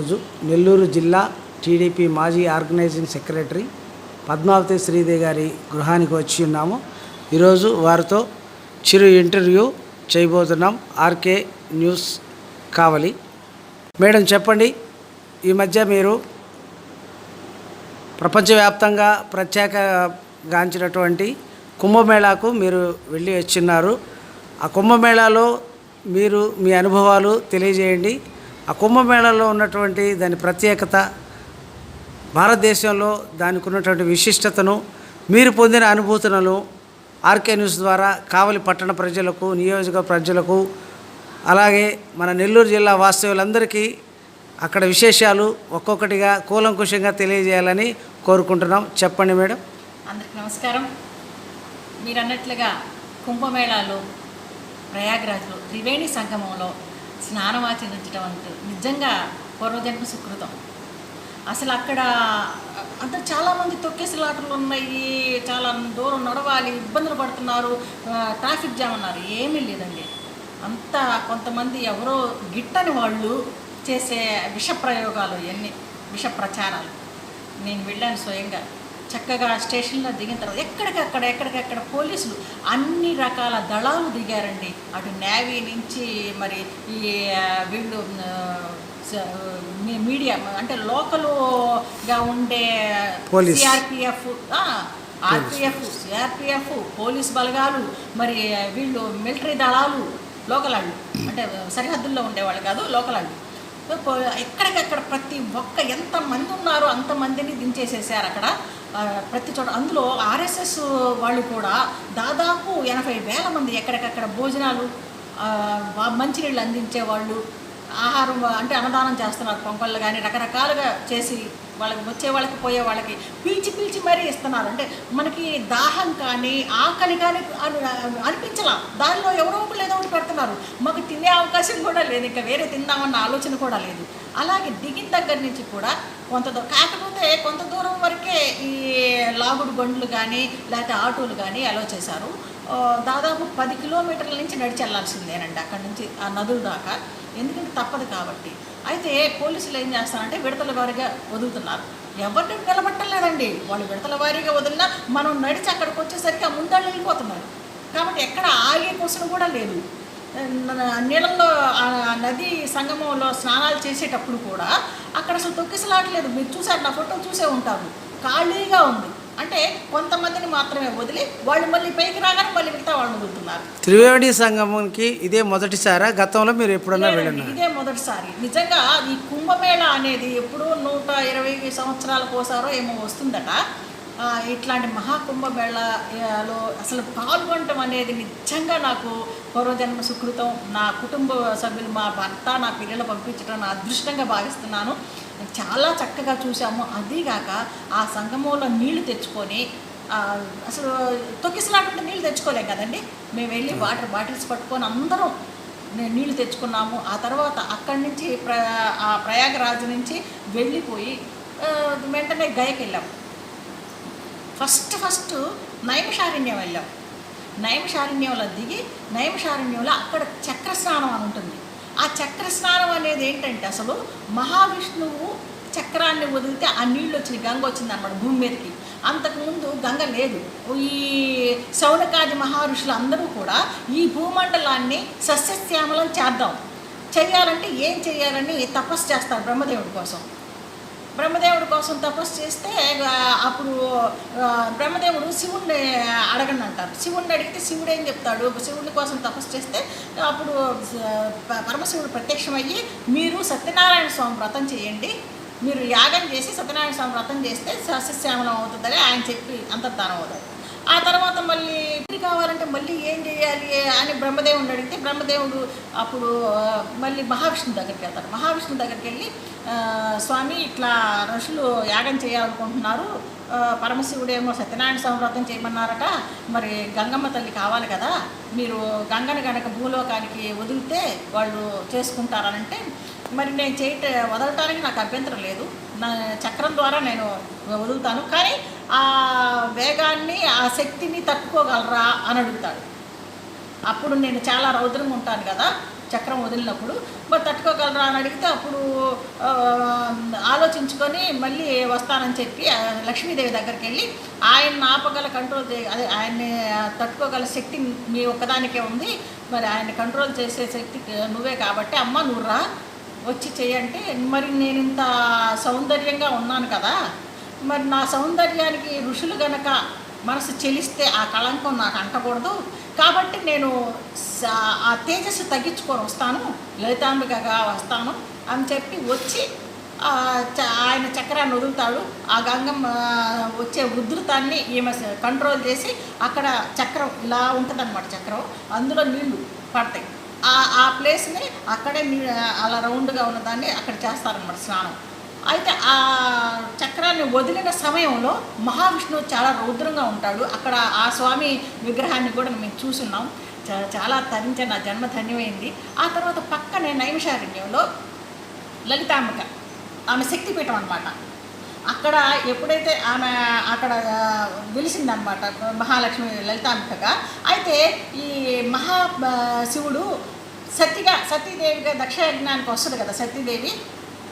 ఈరోజు నెల్లూరు జిల్లా టీడీపీ మాజీ ఆర్గనైజింగ్ సెక్రటరీ పద్మావతి శ్రీదేవి గారి గృహానికి వచ్చి ఉన్నాము. ఈరోజు వారితో చిరు ఇంటర్వ్యూ చేయబోతున్నాం ఆర్కే న్యూస్ కావలి. మేడం చెప్పండి ఈ మధ్య మీరు ప్రపంచవ్యాప్తంగా ప్రత్యేకగాంచినటువంటి కుంభమేళాకు మీరు వెళ్ళి వచ్చిన్నారు. ఆ కుంభమేళాలో మీరు మీ అనుభవాలు తెలియజేయండి. ఆ కుంభమేళాలో ఉన్నటువంటి దాని ప్రత్యేకత భారతదేశంలో దానికి ఉన్నటువంటి విశిష్టతను మీరు పొందిన అనుభూతులను ఆర్కే న్యూస్ ద్వారా కావలి పట్టణ ప్రజలకు నియోజక ప్రజలకు అలాగే మన నెల్లూరు జిల్లా వాస్తవులందరికీ అక్కడ విశేషాలు ఒక్కొక్కటిగా కూలంకుషంగా తెలియజేయాలని కోరుకుంటున్నాం. చెప్పండి మేడం. అందరికి నమస్కారం. మీరు అన్నట్లుగా కుంభమేళాలో ప్రయాగ్రాజ్లో త్రివేణి సంగమంలో స్నానమాచరించడం అంటే నిజంగా పూర్వజన్మ సుకృతం. అసలు అక్కడ అంత చాలామంది తొక్కేసలాటలు ఉన్నాయి చాలా దూరం నడవాలి ఇబ్బందులు పడుతున్నారు ట్రాఫిక్ జామ్ అన్నారు. ఏమీ లేదండి. అంతా కొంతమంది ఎవరో గిట్టని వాళ్ళు చేసే విష ప్రయోగాలు ఇవన్నీ విష ప్రచారాలు నేను వెళ్ళాను స్వయంగా. చక్కగా స్టేషన్లో దిగిన తర్వాత ఎక్కడికక్కడ ఎక్కడికక్కడ పోలీసులు అన్ని రకాల దళాలు దిగారండి. అటు నేవీ నుంచి మరి ఈ వీళ్ళు మీడియా అంటే లోకలుగా ఉండే. సిఆర్పిఎఫ్ ఆర్పిఎఫ్ సిఆర్పిఎఫ్ పోలీస్ బలగాలు మరి వీళ్ళు మిలిటరీ దళాలు లోకల్ వాళ్ళు అంటే సరిహద్దుల్లో ఉండేవాళ్ళు కాదు లోకల్ వాళ్ళు ఎక్కడికక్కడ ప్రతి ఒక్క ఎంత మంది ఉన్నారో అంతమందిని దించేసేసారు అక్కడ. ప్రతి చోట అందులో ఆర్ఎస్ఎస్ వాళ్ళు కూడా దాదాపు ఎనభై వేల మంది ఎక్కడికక్కడ భోజనాలు మంచినీళ్ళు అందించే వాళ్ళు ఆహారం అంటే అన్నదానం చేస్తున్నారు పొంగళ్ళు కానీ రకరకాలుగా చేసి వాళ్ళకి వచ్చే వాళ్ళకి పోయే వాళ్ళకి పీల్చి పీల్చి మరీ ఇస్తున్నారు. అంటే మనకి దాహం కానీ ఆకలి కానీ అనిపించలా. దానిలో ఎవరో ఒకరు ఏదో ఒకటి పెడుతున్నారు. మాకు తినే అవకాశం కూడా లేదు. ఇంకా వేరే తిందామన్న ఆలోచన కూడా లేదు. అలాగే దిగిన దగ్గర నుంచి కూడా కొంత కాకపోతే కొంత దూరం వరకే ఈ లాగుడు బండ్లు కానీ లేకపోతే ఆటోలు కానీ అలో చేశారు. దాదాపు పది కిలోమీటర్ల నుంచి నడిచి వెళ్ళాల్సిందేనండి అక్కడి నుంచి ఆ నదుల దాకా. ఎందుకంటే తప్పదు కాబట్టి. అయితే పోలీసులు ఏం చేస్తారంటే విడతల వారిగా వదులుతున్నారు. ఎవరిని నిలబట్టలేదండి. వాళ్ళు విడతల వారీగా వదిలినా మనం నడిచి అక్కడికి వచ్చేసరికి ఆ ముందళ్ళు వెళ్ళిపోతున్నారు. కాబట్టి ఎక్కడ ఆగే కోసం కూడా లేదు. న- నీళ్ళల్లో ఆ నది సంగమంలో స్నానాలు చేసేటప్పుడు కూడా అక్కడ అసలు తొక్కిసలాడలేదు మీరు చూసారు నా ఫోటో చూసే ఉంటారు. ఖాళీగా ఉంది. అంటే కొంతమందిని మాత్రమే వదిలి వాళ్ళు మళ్ళీ పైకి రాగానే మళ్ళీ మిగతా వాళ్ళని వదులుతున్నారు. త్రివేణి సంగమంకి ఇదే మొదటిసారా? గతంలో మీరు ఎప్పుడన్నా వెళ్ళినారు ఇదే మొదటిసారి. నిజంగా ఈ కుంభమేళ అనేది ఎప్పుడూ నూట ఇరవై సంవత్సరాలకు ఒకసారో ఏమో వస్తుందట. ఇట్లాంటి మహాకుంభమేళలో అసలు పాల్గొనటం అనేది నిజంగా నాకు పూర్వజన్మ సుకృతం. నా కుటుంబ సభ్యులు మా భర్త నా పిల్లలు పంపించడం నా అదృష్టంగా భావిస్తున్నాను. చాలా చక్కగా చూసాము అదీగాక ఆ సంగమంలో నీళ్ళు తెచ్చుకొని అసలు తొక్కిసలాడుంటే నీళ్ళు తెచ్చుకోలేం కదండి? మేము వెళ్ళి వాటర్ బాటిల్స్ పట్టుకొని అందరం నీళ్ళు తెచ్చుకున్నాము. ఆ తర్వాత అక్కడి నుంచి ప్ర ఆ ప్రయాగరాజు నుంచి వెళ్ళిపోయి వెంటనే గయకి వెళ్ళాం ఫస్ట్ ఫస్ట్ నైమిషారణ్యం వెళ్ళాం నైమిషారణ్యంలో దిగి నైమిషారణ్యంలో అక్కడ చక్ర స్నానం అని ఉంటుంది. ఆ చక్ర స్నానం అనేది ఏంటంటే అసలు మహావిష్ణువు చక్రాన్ని వదిలితే ఆ నీళ్ళు వచ్చింది గంగ వచ్చింది అనమాట భూమి మీదకి. అంతకుముందు గంగ లేదు. ఈ శౌనకాది మహర్షులు అందరూ కూడా ఈ భూమండలాన్ని సస్యశ్యామలం చేద్దాం. చేయాలంటే ఏం చేయాలని తపస్సు చేస్తారు బ్రహ్మదేవుడి కోసం. బ్రహ్మదేవుడి కోసం తపస్సు చేస్తే అప్పుడు బ్రహ్మదేవుడు శివుణ్ణి అడగండి అంటారు. శివుణ్ణి అడిగితే శివుడు ఏం చెప్తాడు? శివుడి కోసం తపస్సు చేస్తే అప్పుడు పరమశివుడు ప్రత్యక్షమయ్యి మీరు సత్యనారాయణ స్వామి వ్రతం చేయండి. మీరు యాగం చేసి సత్యనారాయణ స్వామి వ్రతం చేస్తే సస్యశ్యామలం అవుతుందని ఆయన చెప్పి అంతర్ధానం అవుతుంది ఆ తర్వాత మళ్ళీ ఇది కావాలంటే మళ్ళీ ఏం చేయాలి అని బ్రహ్మదేవుడిని అడిగితే బ్రహ్మదేవుడు అప్పుడు మళ్ళీ మహావిష్ణు దగ్గరికి వెళ్తాడు. మహావిష్ణు దగ్గరికి వెళ్ళి స్వామి ఇట్లా ఋషులు యాగం చేయాలనుకుంటున్నారు. పరమశివుడేమో సత్యనారాయణ స్వామి వ్రతం చేయమన్నారట. మరి గంగమ్మ తల్లి కావాలి కదా. మీరు గంగను గనక భూలోకానికి వదిలితే వాళ్ళు చేసుకుంటారనంటే మరి నేను చేయట వదలటానికి నాకు అభ్యంతరం లేదు. నా చక్రం ద్వారా నేను వదులుతాను. కానీ ఆ వేగాన్ని ఆ శక్తిని తట్టుకోగలరా అని అడుగుతాడు. అప్పుడు నేను చాలా రౌద్రంగా ఉంటాను కదా. చక్రం వదిలినప్పుడు మరి తట్టుకోగలరా? అని అడిగితే అప్పుడు ఆలోచించుకొని మళ్ళీ వస్తానని చెప్పి లక్ష్మీదేవి దగ్గరికి వెళ్ళి ఆయన ఆపగల కంట్రోల్ చే అదే ఆయన్ని తట్టుకోగల శక్తి మీ ఒక్కదానికే ఉంది. మరి ఆయన కంట్రోల్ చేసే శక్తి నువ్వే కాబట్టి అమ్మ నువ్వు రా వచ్చి చేయంటే మరి నేను ఇంత సౌందర్యంగా ఉన్నాను కదా మరి నా సౌందర్యానికి ఋషులు గనక మనసు చెలిస్తే ఆ కళంకం నాకు అంటకూడదు. కాబట్టి నేను ఆ తేజస్సు తగ్గించుకొని వస్తాను లలితాంబికగా వస్తాను అని చెప్పి వచ్చి చ- ఆయన చక్రాన్ని వదులుతాడు. ఆ గంగం వచ్చే ఉధృతాన్ని ఈమె కంట్రోల్ చేసి అక్కడ చక్రం ఇలా ఉంటుందన్నమాట చక్రం. అందులో నీళ్ళు పడతాయి. ఆ ఆ ప్లేస్ని అక్కడే అలా రౌండ్గా ఉన్నదాన్ని అక్కడ చేస్తారనమాట స్నానం. అయితే ఆ చక్రాన్ని వదిలిన సమయంలో మహావిష్ణువు చాలా రౌద్రంగా ఉంటాడు. అక్కడ ఆ స్వామి విగ్రహాన్ని కూడా మేము చూసున్నాం. చాలా తరించే నా జన్మ ధన్యమైంది ఆ తర్వాత పక్కనే నైమిషారణ్యంలో లలితాంబిక ఆమె శక్తిపీఠం అనమాట అక్కడ ఎప్పుడైతే ఆమె అక్కడ వెలిసిందనమాట మహాలక్ష్మి లలితాంబికగా అయితే ఈ మహా శివుడు సతిగా సతీదేవిగా దక్షయజ్ఞానికి వస్తుంది కదా సతీదేవి.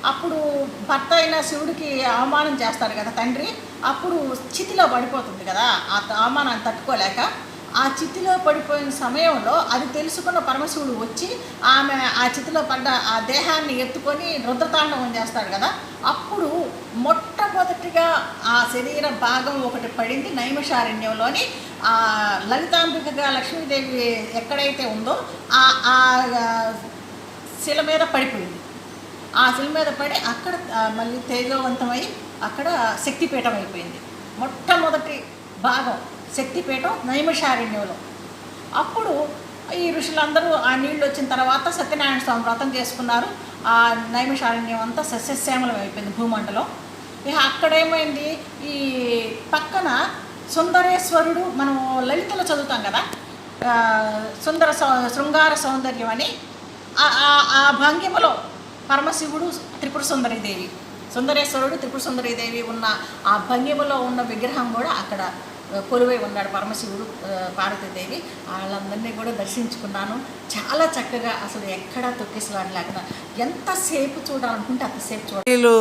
అప్పుడు భర్త అయిన శివుడికి అవమానం చేస్తాడు కదా తండ్రి అప్పుడు చితిలో పడిపోతుంది కదా ఆ అవమానాన్ని తట్టుకోలేక. ఆ చితిలో పడిపోయిన సమయంలో అది తెలుసుకున్న పరమశివుడు వచ్చి ఆమె ఆ చితిలో పడ్డ ఆ దేహాన్ని ఎత్తుకొని రుద్రతాండవం చేస్తాడు కదా అప్పుడు మొట్టమొదటిగా ఆ శరీర భాగం ఒకటి పడింది నైమిషారణ్యంలోని. ఆ లలితాంబికగా లక్ష్మీదేవి ఎక్కడైతే ఉందో ఆ ఆ శిల మీద పడిపోయింది. ఆ శిల మీద పడి అక్కడ మళ్ళీ తేజవంతమై అక్కడ శక్తిపీఠం అయిపోయింది. మొట్టమొదటి భాగం శక్తిపీఠం నైమిషారణ్యంలో. అప్పుడు ఈ ఋషులందరూ ఆ నీళ్ళు వచ్చిన తర్వాత సత్యనారాయణ స్వామి వ్రతం చేసుకున్నారు. ఆ నైమిషారణ్యం అంతా సస్యశ్యామలం అయిపోయింది భూమండలం. ఇక అక్కడేమైంది? ఈ పక్కన సుందరేశ్వరుడు మనం లలితలో చదువుతాం కదా? సుందర సౌ- శృంగార సౌందర్యం అని. ఆ భంగిమలో పరమశివుడు త్రిపుర సుందరీదేవి సుందరేశ్వరుడు త్రిపుర సుందరీదేవి ఉన్న ఆ భంగిమలో ఉన్న విగ్రహం కూడా అక్కడ కొలువై ఉన్నాడు పరమశివుడు పార్వతీదేవి. వాళ్ళందరినీ కూడా దర్శించుకున్నాను. చాలా చక్కగా అసలు ఎక్కడా తొక్కిసలాడు లేకుండా ఎంతసేపు చూడాలనుకుంటే అంతసేపు చూడాలి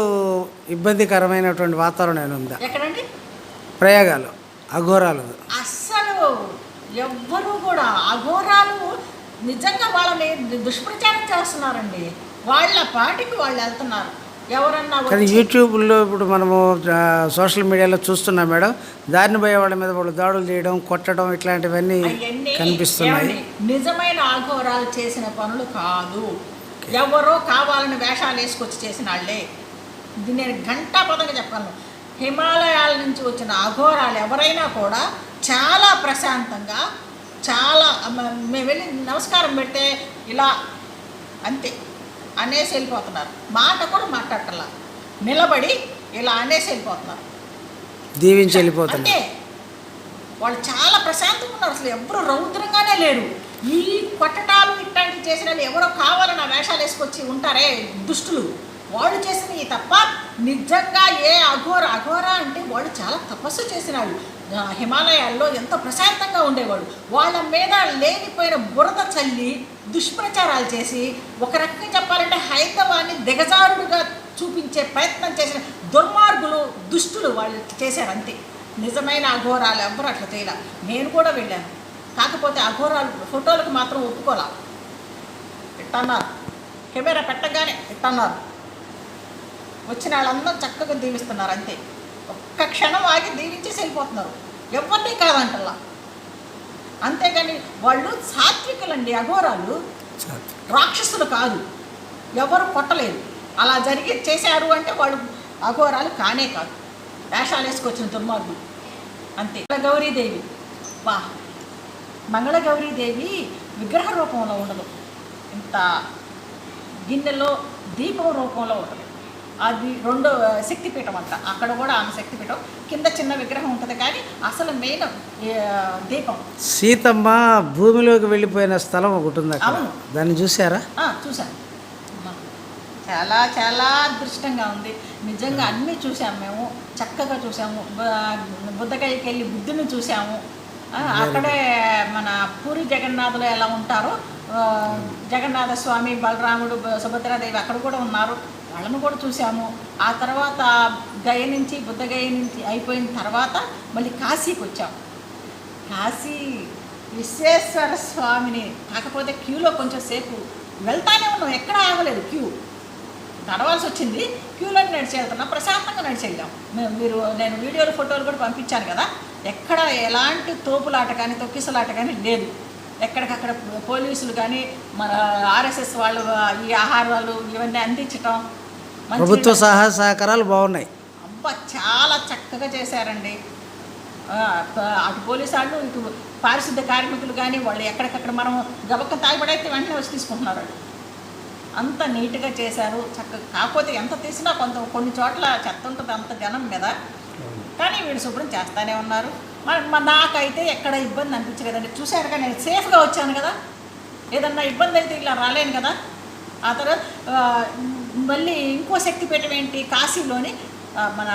ఇబ్బందికరమైనటువంటి వాతావరణం ఉందా? ఎక్కడండి? ప్రయోగాలు అఘోరాలు. అస్సలు ఎవ్వరూ కూడా అఘోరాలు నిజంగా వాళ్ళని దుష్ప్రచారం చేస్తున్నారండి. వాళ్ళ పాటికి వాళ్ళు వెళ్తున్నారు. ఎవరన్నా కానీ యూట్యూబ్లో ఇప్పుడు మనము సోషల్ మీడియాలో చూస్తున్నాం మేడం దారిని పోయే వాళ్ళ మీద వాళ్ళు దాడులు చేయడం కొట్టడం ఇట్లాంటివన్నీ కనిపిస్తున్నాయి? నిజమైన అఘోరాలు చేసిన పనులు కాదు. ఎవరో కావాలని వేషాలు వేసుకొచ్చి చేసిన వాళ్ళే. ఇది నేను గంటా పదంగా చెప్పగలను. హిమాలయాల నుంచి వచ్చిన అఘోరాలు ఎవరైనా కూడా చాలా ప్రశాంతంగా చాలా మేము వెళ్ళి నమస్కారం పెట్టే ఇలా అంతే. అనేసి వెళ్ళిపోతున్నారు. మాట కూడా మాట్లాడటల్లా నిలబడి ఇలా అనేసి వెళ్ళిపోతున్నారు. దీవించి వెళ్ళిపోతున్నారు. అంటే వాళ్ళు చాలా ప్రశాంతంగా ఉన్నారు. అసలు ఎవరు రౌద్రంగానే లేరు. ఈ కొట్టడాలు ఇట్లాంటివి చేసిన ఎవరో కావాలని ఆ వేషాలు వేసుకొచ్చి ఉంటారే దుష్టులు. వాళ్ళు చేసినవి తప్ప నిజంగా ఏ అఘోర అఘోర అంటే వాళ్ళు చాలా తపస్సు చేసినాడు హిమాలయాల్లో ఎంత ప్రశాంతంగా ఉండేవాడు వాళ్ళ మీద లేనిపోయిన బురద చల్లి దుష్ప్రచారాలు చేసి ఒక రకంగా చెప్పాలంటే హైందవాన్ని దిగజారుడుగా చూపించే ప్రయత్నం చేసిన దుర్మార్గులు దుష్టులు వాళ్ళు చేశారు అంతే. నిజమైన అఘోరాలు ఎవ్వరు అట్లా చేయలే. నేను కూడా వెళ్ళాను. కాకపోతే అఘోరాలు ఫోటోలకు మాత్రం ఒప్పుకోలే. ఇట్టన్నారు. కెమెరా పెట్టగానే ఇట్టన్నారు. వచ్చిన వాళ్ళందరూ చక్కగా దీవిస్తున్నారు అంతే. ఒక్క క్షణం ఆగి దీవించేసి వెళ్ళిపోతున్నారు. ఎవరిని కాదంటల్లా. అంతేగాని వాళ్ళు సాత్వికులండి అఘోరాలు. రాక్షసులు కాదు. ఎవరు కొట్టలేదు అలా జరిగి చేశారు అంటే వాళ్ళు అఘోరాలు కానే కాదు. వేషాలు వేసుకొచ్చిన దుర్మార్గులు. అంతే. గౌరీదేవి వా. మంగళగౌరీదేవి విగ్రహ రూపంలో ఉండదు. ఇంత గిన్నెలో దీపం రూపంలో ఉంటుంది అది రెండో శక్తిపీఠం అంట. అక్కడ కూడా ఆమె శక్తిపీఠం. కింద చిన్న విగ్రహం ఉంటుంది కానీ అసలు మెయిన్ దీపం. సీతమ్మ భూమిలోకి వెళ్ళిపోయిన స్థలం ఒకటి ఉంది అవును. దాన్ని చూసారా అమ్మా. చాలా చాలా అదృష్టంగా ఉంది. నిజంగా అన్నీ చూసాము మేము. చక్కగా చూసాము బ- బుద్ధగయకి వెళ్ళి బుద్ధుని చూసాము అక్కడే మన పూరి జగన్నాథులు ఎలా ఉంటారో జగన్నాథ స్వామి బలరాముడు సుభద్రాదేవి అక్కడ కూడా ఉన్నారు. వాళ్ళను కూడా చూసాము ఆ తర్వాత గయ నుంచి బుద్ధగయ నుంచి అయిపోయిన తర్వాత మళ్ళీ కాశీకి వచ్చాము కాశీ విశ్వేశ్వర స్వామిని కాకపోతే క్యూలో కొంచెం సేపు వెళ్తానే ఉన్నాం. ఎక్కడ ఆగలేదు క్యూ. నడవాల్సి వచ్చింది. క్యూలో నడిచి ప్రశాంతంగా నడిచి వెళ్ళాం. మేము మీరు నేను వీడియోలు ఫోటోలు కూడా పంపించాను కదా. ఎక్కడ ఎలాంటి తోపులాట కానీ తొక్కిసలాట కానీ లేదు. ఎక్కడికక్కడ పోలీసులు కానీ మన ఆర్ఎస్ఎస్ వాళ్ళు ఈ ఆహారాలు ఇవన్నీ అందించటం ప్రభుత్వ సహాయ సహకారాలు బాగున్నాయి. అబ్బా చాలా చక్కగా చేశారండి. అటు పోలీసు వాళ్ళు ఇటు పారిశుద్ధ కార్మికులు కానీ వాళ్ళు ఎక్కడికక్కడ మనం గబక్క తాగిపడైతే వెంటనే వచ్చి తీసుకుంటున్నారు వాళ్ళు. అంత నీట్గా చేశారు. చక్కగా కాకపోతే ఎంత తీసినా కొంత కొన్ని చోట్ల చెత్త ఉంటుంది అంత జనం మీద. కానీ వీళ్ళు శుభ్రం చేస్తానే ఉన్నారు. మరి నాకైతే ఎక్కడ ఇబ్బంది అనిపించలేదండి చూశారుగా నేను సేఫ్గా వచ్చాను కదా. ఏదన్నా ఇబ్బంది అయితే ఇలా రాలేను కదా. ఆ తర్వాత మళ్ళీ ఇంకో శక్తిపీఠం ఏంటి? కాశీలోని మన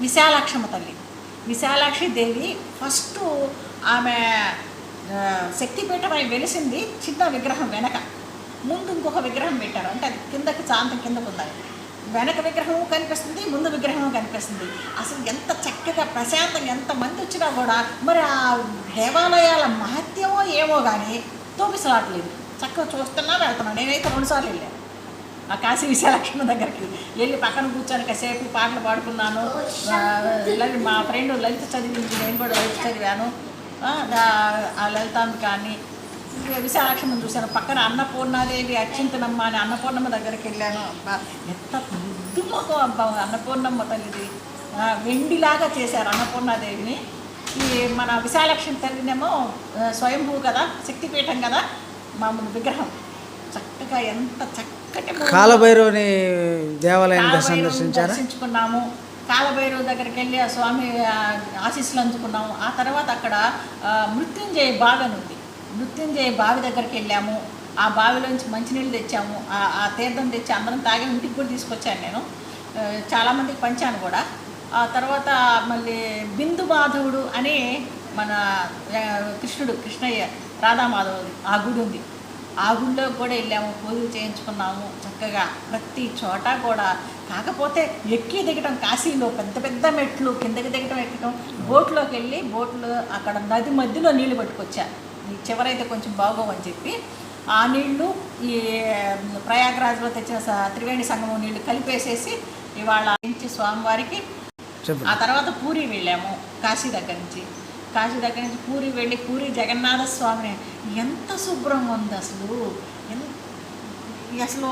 విశాలాక్షమ్మ తల్లి. విశాలాక్షి దేవి ఫస్ట్ ఆమె శక్తిపీఠం అయి వెలిసింది చిన్న విగ్రహం వెనక. ముందు ఇంకొక విగ్రహం పెట్టారు. అంటే అది కిందకి చాంతం కిందకు ఉండాలి. వెనక విగ్రహం కనిపిస్తుంది ముందు విగ్రహము కనిపిస్తుంది. అసలు ఎంత చక్కగా ప్రశాంతంగా ఎంత మంది వచ్చినా కూడా మరి ఆ దేవాలయాల మహత్యమో ఏమో కానీ తోపిసలాట్లేదు. చక్కగా చూస్తున్నా వెళ్తున్నా. నేనైతే రెండుసార్లు వెళ్ళాను. ఆ కాశీ విశాలక్ష్మి దగ్గరికి వెళ్ళి పక్కన కూర్చొని కాసేపు పాటలు పాడుకున్నాను. మా ఫ్రెండ్ లలిత చదివింది నేను కూడా లలిత చదివాను. ఆ, దా- కానీ విశాలక్ష్మిని చూశాను. పక్కన అన్నపూర్ణాదేవి అచ్చింతనమ్మ అని అన్నపూర్ణమ్మ దగ్గరికి వెళ్ళాను. అబ్బా ఎంత ముద్దు అబ్బ అబ్బా అన్నపూర్ణమ్మ తల్లిది. వెండిలాగా చేశారు అన్నపూర్ణాదేవిని. ఈ మన విశాలక్ష్మి తల్లినేమో స్వయంభూ కదా శక్తిపీఠం కదా మామూలు విగ్రహం. చక్కగా ఎంత చక్క కాలభైరవుని దేవాలయాన్ని సందర్శించారా దర్శించుకున్నాము. కాలభైరవు దగ్గరికి వెళ్ళి ఆ స్వామి ఆశీస్సులు అందుకున్నాము. ఆ తర్వాత అక్కడ మృత్యుంజయ బావి అని ఉంది. మృత్యుంజయ బావి దగ్గరికి వెళ్ళాము. ఆ బావిలోంచి మంచినీళ్ళు తెచ్చాము. ఆ- ఆ తీర్థం తెచ్చి అందరం తాగి ఇంటికి కూడా తీసుకొచ్చాను నేను. చాలామందికి పంచాను కూడా. ఆ తర్వాత మళ్ళీ బిందు మాధవుడు అని మన కృష్ణుడు కృష్ణయ్య రాధామాధవుడు ఆ గుడి ఉంది. ఆ గుడిలో కూడా వెళ్ళాము పూజలు చేయించుకున్నాము చక్కగా. ప్రతి చోట కూడా కాకపోతే ఎక్కి దిగటం కాశీలో పెద్ద పెద్ద మెట్లు కిందకి దిగటం ఎక్కటం బోట్లోకి వెళ్ళి బోట్లు అక్కడ నది మధ్యలో నీళ్ళు పట్టుకొచ్చా. ఈ చివరైతే కొంచెం బాగోమని చెప్పి ఆ నీళ్ళు ఈ ప్రయాగరాజ్లో తెచ్చిన త్రివేణి సంగమం నీళ్ళు కలిపేసేసి ఇవాళ నుంచి స్వామివారికి ఆ తర్వాత పూరి వెళ్ళాము కాశీ దగ్గర నుంచి. కాశీ దగ్గర నుంచి పూరి వెళ్ళి పూరి జగన్నాథ స్వామిని ఎంత శుభ్రంగా ఉంది అసలు. అసలు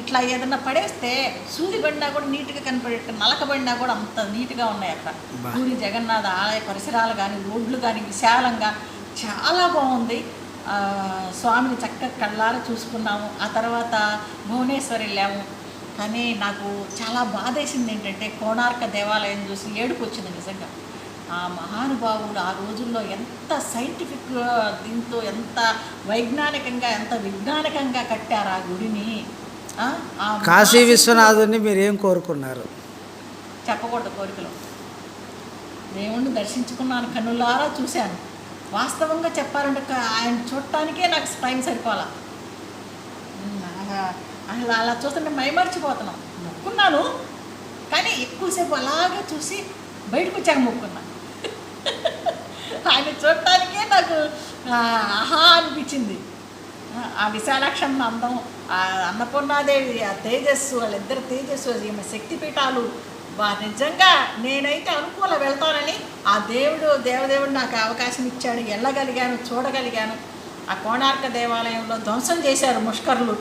ఇట్లా ఏదన్నా పడేస్తే సూది పడినా కూడా నీట్గా కనపడేట్టు నలకబడినా కూడా అంత నీట్గా ఉన్నాయి అక్కడ. పూరి జగన్నాథ ఆలయ పరిసరాలు కానీ రోడ్లు కానీ విశాలంగా చాలా బాగుంది. స్వామిని చక్కగా కళ్ళారా చూసుకున్నాము. ఆ తర్వాత భువనేశ్వర్ వెళ్ళాము. కానీ నాకు చాలా బాధేసింది ఏంటంటే కోణార్క దేవాలయం చూసి ఏడుపు వచ్చింది నిజంగా. ఆ మహానుభావుడు ఆ రోజుల్లో ఎంత సైంటిఫిక్ దీంతో ఎంత వైజ్ఞానికంగా ఎంత విజ్ఞానికంగా కట్టారు ఆ గుడిని? కాశీ విశ్వనాథుని మీరు ఏం కోరుకున్నారు? చెప్పకూడదు కోరికలు. దేవుణ్ణి దర్శించుకున్నాను కన్నులారా చూశాను. వాస్తవంగా చెప్పాలంటే ఆయన చూడటానికే నాకు టైం సరిపోలా. ఉమ్, అలా- చూస్తుంటే మైమర్చిపోతున్నాం. మొక్కున్నాను కానీ ఎక్కువసేపు అలాగే చూసి బయటకు వచ్చాక మొక్కున్నా. ఆయన చూడటానికే నాకు ఆహా అనిపించింది. ఆ, విశాలాక్షమ్మ అందం ఆ అన్నపూర్ణాదేవి ఆ తేజస్సు వాళ్ళిద్దరు తేజస్సు ఈమె శక్తిపీఠాలు బా నిజంగా నేనైతే అనుకూల వెళ్తానని ఆ దేవుడు దేవదేవుడు నాకు అవకాశం ఇచ్చాడు. వెళ్ళగలిగాను చూడగలిగాను. ఆ కోణార్క దేవాలయంలో ధ్వంసం చేశారు ముష్కరులు.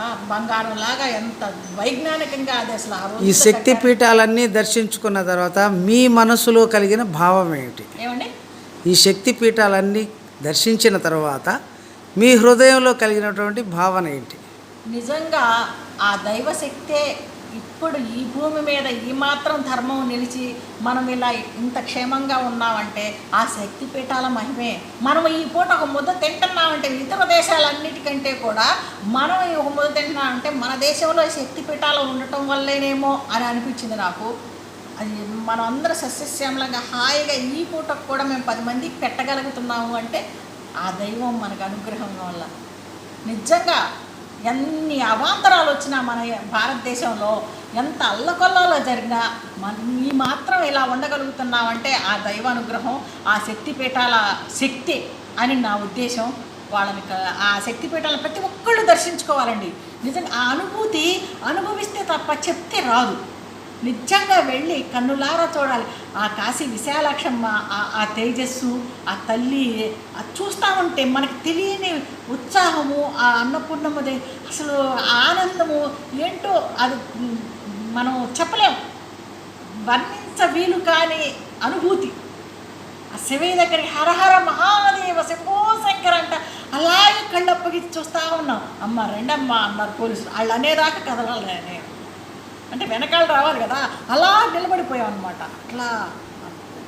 ఆ, బంగారంలాగా ఎంత వైజ్ఞానికంగా అది అసలు ఈ శక్తి. పీఠాలన్నీ దర్శించుకున్న తర్వాత మీ మనసులో కలిగిన భావం ఏమిటి ఏమండి? ఈ శక్తి పీఠాలన్నీ దర్శించిన తర్వాత మీ హృదయంలో కలిగినటువంటి భావన ఏంటి? నిజంగా ఆ దైవశక్తే ఇప్పుడు ఈ భూమి మీద ఈ మాత్రం ధర్మం నిలిచి మనం ఇలా ఇంత క్షేమంగా ఉన్నామంటే ఆ శక్తి పీఠాల మహిమే. మనం ఈ పూట ఒక ముద్ద తింటున్నామంటే ఇతర దేశాలన్నిటికంటే కూడా మనం ఒక ముద్ద తింటున్నామంటే మన దేశంలో శక్తి పీఠాలు ఉండటం వల్లేనేమో అని అనిపించింది నాకు. అది మనం అందరూ సస్యశ్యామలంగా హాయిగా ఈ పూటకు కూడా మేము పది మందికి పెట్టగలుగుతున్నాము అంటే ఆ దైవం మనకు అనుగ్రహం వల్ల. నిజంగా ఎన్ని అవాంతరాలు వచ్చినా మన భారతదేశంలో ఎంత అల్లకొల్లాలో జరిగినా మన ఈ మాత్రం ఇలా ఉండగలుగుతున్నామంటే ఆ దైవానుగ్రహం ఆ శక్తిపీఠాల శక్తి అని నా ఉద్దేశం. వాళ్ళని ఆ శక్తిపీఠాలను ప్రతి ఒక్కళ్ళు దర్శించుకోవాలండి. నిజంగా ఆ అనుభూతి అనుభవిస్తే తప్ప చెప్తే రాదు. నిజంగా వెళ్ళి కన్నులారా చూడాలి. ఆ కాశీ విశాలాక్షమ్మ ఆ- ఆ తేజస్సు ఆ తల్లి అది చూస్తూ ఉంటే మనకు తెలియని ఉత్సాహము ఆ అన్నపూర్ణమ్మది అసలు ఆనందము ఏంటో అది మనం చెప్పలేం. వర్ణించ వీలు కాని అనుభూతి. ఆ శివయ్య దగ్గరికి హరహర మహాదేవ శంభో శంకర్ అంట. అలాగే కళ్ళప్పగించి చూస్తూ ఉన్నాం. అమ్మ రెండమ్మ అన్నారు పోలీసులు. వాళ్ళు అనేదాకా కదలలే నేను. అంటే వెనకాల రావాలి కదా అలా నిలబడిపోయాం అనమాట అట్లా.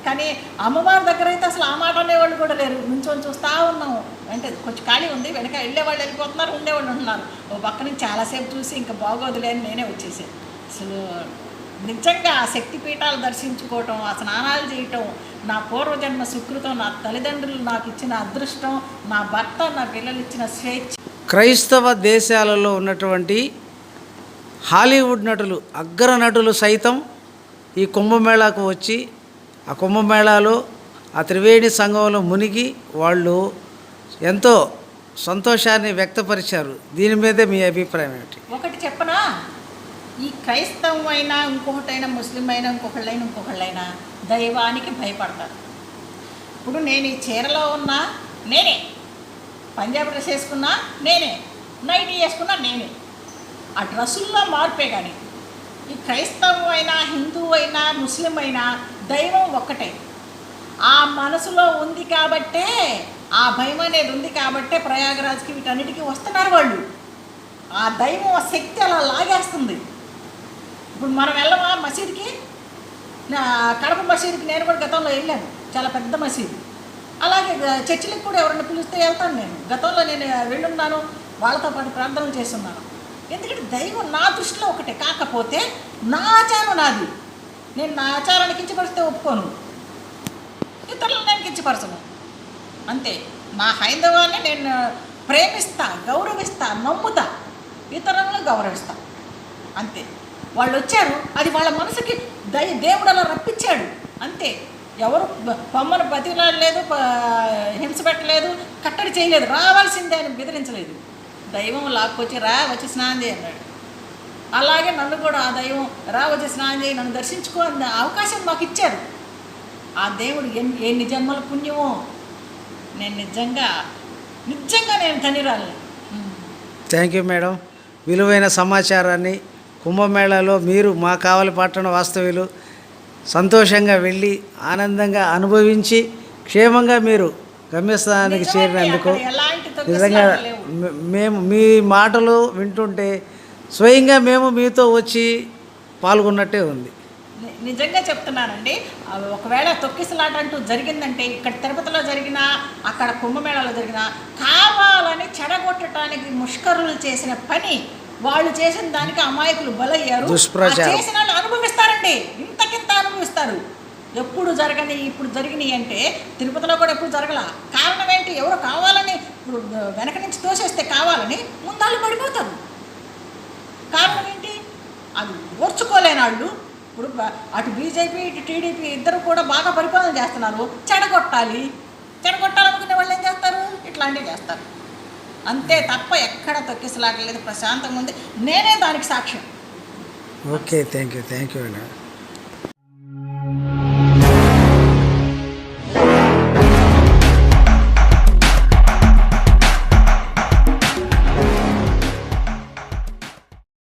కానీ అమ్మవారి దగ్గర అయితే అసలు ఆ మాట అనేవాళ్ళు కూడా లేరు. నుంచొని చూస్తూ ఉన్నాము. అంటే కొంచెం ఖాళీ ఉంది వెనక వెళ్ళేవాళ్ళు వెళ్ళిపోతున్నారు ఉండేవాళ్ళు ఉంటున్నారు. ఓ పక్క నుంచి చాలాసేపు చూసి ఇంకా బాగోదులే అని నేనే వచ్చేసాను అసలు నిజంగా ఆ శక్తి పీఠాలు దర్శించుకోవటం ఆ స్నానాలు చేయటం నా పూర్వజన్మ సుకృతం నా తల్లిదండ్రులు నాకు ఇచ్చిన అదృష్టం నా భర్త నా పిల్లలు ఇచ్చిన స్వేచ్ఛ. క్రైస్తవ దేశాలలో ఉన్నటువంటి హాలీవుడ్ నటులు అగ్ర నటులు సైతం ఈ కుంభమేళాకు వచ్చి ఆ కుంభమేళాలో ఆ త్రివేణి సంఘంలో మునిగి వాళ్ళు ఎంతో సంతోషాన్ని వ్యక్తపరిచారు. దీని మీదే మీ అభిప్రాయం ఏమిటి? ఒకటి చెప్పనా? ఈ క్రైస్తవం అయినా ఇంకొకటైనా ముస్లిం అయినా ఇంకొకళ్ళైనా ఇంకొకళ్ళైనా దైవానికి భయపడతారు. ఇప్పుడు నేను ఈ చీరలో ఉన్నా నేనే. పంజాబ్ డ్రెస్ వేసుకున్నా నేనే. నైటీ వేసుకున్నా నేనే. ఆ డ్రెస్సుల్లో మార్పే కానీ ఈ క్రైస్తవం అయినా హిందూ అయినా ముస్లిం అయినా దైవం ఒక్కటే. ఆ మనసులో ఉంది కాబట్టే ఆ భయం అనేది ఉంది కాబట్టే ప్రయాగరాజ్కి వీటన్నిటికీ వస్తున్నారు వాళ్ళు. ఆ దైవం ఆ శక్తి అలా లాగేస్తుంది. ఇప్పుడు మనం వెళ్ళమా మసీద్కి? కడప మసీద్కి నేను కూడా గతంలో వెళ్ళాను. చాలా పెద్ద మసీదు. అలాగే చర్చిలకు కూడా ఎవరైనా పిలిస్తే వెళ్తాను నేను. గతంలో నేను వెళ్ళున్నాను. వాళ్ళతో పాటు ప్రార్థనలు చేస్తున్నాను. ఎందుకంటే దైవం నా దృష్టిలో ఒకటే. కాకపోతే నా ఆచారం నాది. నేను నా ఆచారాన్ని కించపరిస్తే ఒప్పుకోను. ఇతరులను నేను కించపరచను. అంతే. నా హైందవాన్ని నేను ప్రేమిస్తా గౌరవిస్తా నమ్ముతా ఇతరులను గౌరవిస్తా. అంతే. వాళ్ళు వచ్చారు. అది వాళ్ళ మనసుకి దయ దేవుడు అలా రప్పించాడు. అంతే. ఎవరు బొమ్మను బతిలాడలేదు హింస పెట్టలేదు కట్టడి చేయలేదు రావాల్సిందే అని బెదిరించలేదు. దైవం లాక్కొచ్చి రా వచ్చి స్నానం చేయి అన్నాడు. అలాగే నన్ను కూడా ఆ దైవం రా వచ్చి స్నానం చేయి నన్ను దర్శించుకో అన్న అవకాశం మాకు ఇచ్చారు. ఆ దేవుడు ఎన్ని ఎన్ని జన్మల పుణ్యమో నేను నిజంగా నిజంగా నేను ధనిరాలని థ్యాంక్ యూ మేడం. విలువైన సమాచారాన్ని కుంభమేళాలో మీరు మా కావలి పట్టణ వాస్తవ్యులు సంతోషంగా వెళ్ళి ఆనందంగా అనుభవించి క్షేమంగా మీరు గమ్యస్థానానికి చేరినందుకు ఎలాంటి నిజంగా మేము మీ మాటలు వింటుంటే స్వయంగా మేము మీతో వచ్చి పాల్గొన్నట్టే ఉంది. నిజంగా చెప్తున్నానండి. ఒకవేళ తొక్కిసలాట అంటూ జరిగిందంటే ఇక్కడ తిరుపతిలో జరిగినా అక్కడ కుంభమేళాలో జరిగినా కావాలని చెడగొట్టడానికి ముష్కరులు చేసిన పని వాళ్ళు చేసిన దానికి అమాయకులు బలయ్యారు. చేసిన వాళ్ళు అనుభవిస్తారండి. ఇంతకింత అనుభవిస్తారు. ఎప్పుడు జరగని ఇప్పుడు జరిగినాయి అంటే తిరుపతిలో కూడా ఎప్పుడు జరగల. కారణం అంటే ఎవరు కావాలని ఇప్పుడు వెనక నుంచి తోసేస్తే కావాలని ముందాలు పడిపోతారు. కారణం ఏంటి? అది ఓర్చుకోలేని వాళ్ళు. ఇప్పుడు అటు బీజేపీ ఇటు టీడీపీ ఇద్దరు కూడా బాగా పరిపాలన చేస్తున్నారు. చెడగొట్టాలి. చెడగొట్టాలనుకునే వాళ్ళు ఏం చేస్తారు? ఇట్లాంటివి చేస్తారు. అంతే తప్ప ఎక్కడ తొక్కిసలాటలేదు. ప్రశాంతంగా ఉంది. నేనే దానికి సాక్ష్యం. Okay thank you thank you అండి